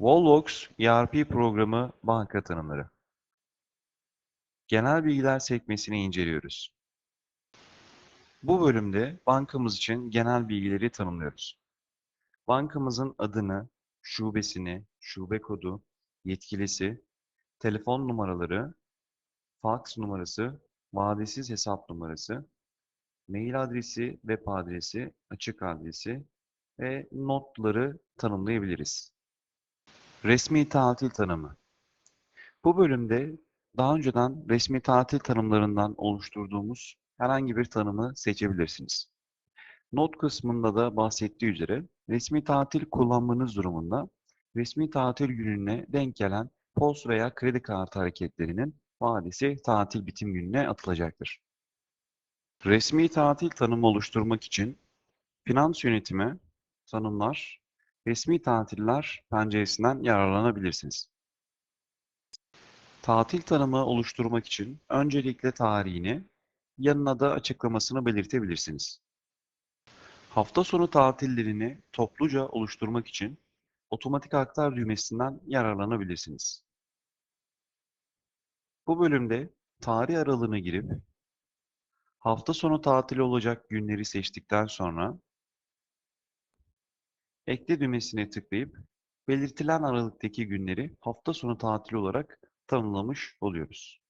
Volvox ERP programı banka tanımları. Genel bilgiler sekmesini inceliyoruz. Bu bölümde bankamız için genel bilgileri tanımlıyoruz. Bankamızın adını, şubesini, şube kodu, yetkilisi, telefon numaraları, fax numarası, vadesiz hesap numarası, mail adresi, web adresi, açık adresi ve notları tanımlayabiliriz. Resmi tatil tanımı. Bu bölümde daha önceden resmi tatil tanımlarından oluşturduğumuz herhangi bir tanımı seçebilirsiniz. Not kısmında da bahsettiği üzere resmi tatil kullanmanız durumunda resmi tatil gününe denk gelen POS veya kredi kartı hareketlerinin vadesi tatil bitim gününe atılacaktır. Resmi tatil tanımı oluşturmak için finans yönetimi, tanımlar, resmi tatiller penceresinden yararlanabilirsiniz. Tatil tanımı oluşturmak için öncelikle tarihini, yanına da açıklamasını belirtebilirsiniz. Hafta sonu tatillerini topluca oluşturmak için otomatik aktar düğmesinden yararlanabilirsiniz. Bu bölümde tarih aralığını girip hafta sonu tatili olacak günleri seçtikten sonra ekle düğmesine tıklayıp belirtilen aralıktaki günleri hafta sonu tatili olarak tanımlamış oluyoruz.